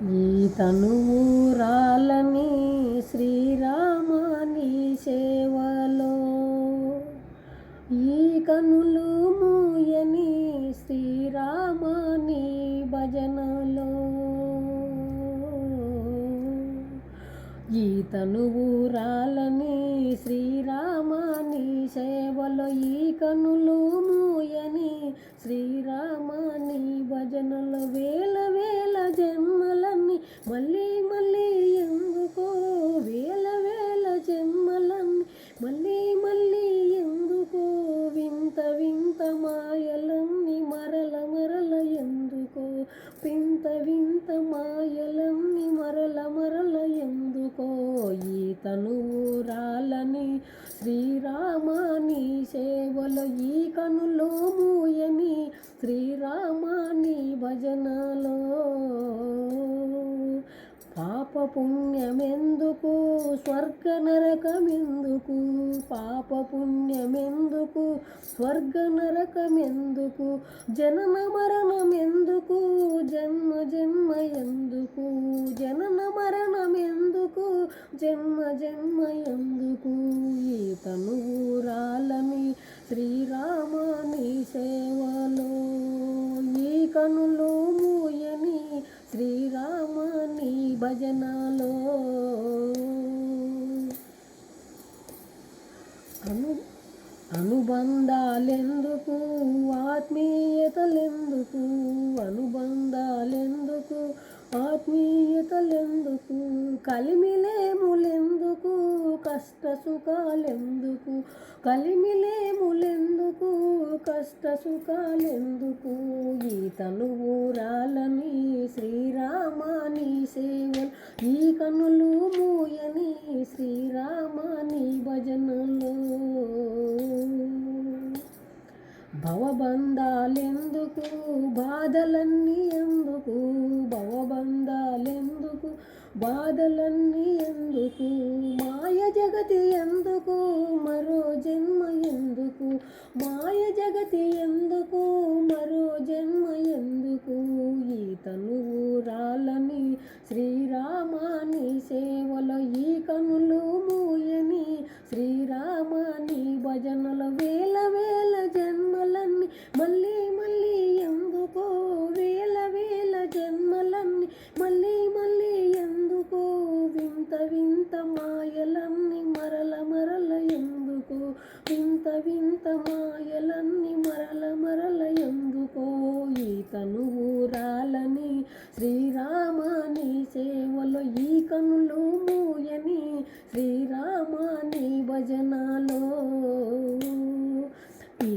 ఈ తనువురాలని శ్రీరామాని సేవలో ఈ కనులు మూయని శ్రీరామాని భజనలో. ఈ తనువురాలని శ్రీరామాని సేవలో ఈ కనులు మూయని శ్రీరామాని భజనలో వేల వేల ఈ తనువురాలని శ్రీరామాని సేవలో ఈ కనులో మూయని శ్రీరామాని భజనలో. పాప పుణ్యమెందుకు స్వర్గ నరకమెందుకు పాప పుణ్యమెందుకు స్వర్గ నరకమెందుకు జనన మరణమెందుకు? జన్మ జన్మ ఎందుకు? జనన జన్మ జన్మ ఎందుకు ఈ శ్రీరామ శ్రీరామాని సేవలో. ఈ కనులో మూయని శ్రీరామాని భజనలో. అను అనుబంధాలెందుకు ఆత్మీయతలెందుకు ఆత్మీయతలెందుకు కలిమిలేములెందుకు? కష్ట సుఖాలెందుకు కలిమిలేములెందుకు? కష్ట సుఖాలెందుకు ఈ శ్రీరామాని సేవలు. ఈ కనులు మూయని శ్రీరామాని భజనలో. భవబంధాలెందుకు? బాధలన్నీ ఎందుకు? బంధాలెందుకు బాధలన్నీ ఎందుకు? మాయ జగతి ఎందుకు? మరో జన్మ ఎందుకు? మాయ జగతి ఎందుకు? మరో జన్మ ఎందుకు? ఈ తనువురాలని శ్రీరామాని సేవలో ఈ కనులు మూయని శ్రీరామాని భజనల వేల వేల జన్మలన్నీ మళ్ళీ సేవలో ఈ కన్నులు మూయని శ్రీరామాని భజనలో. ఈ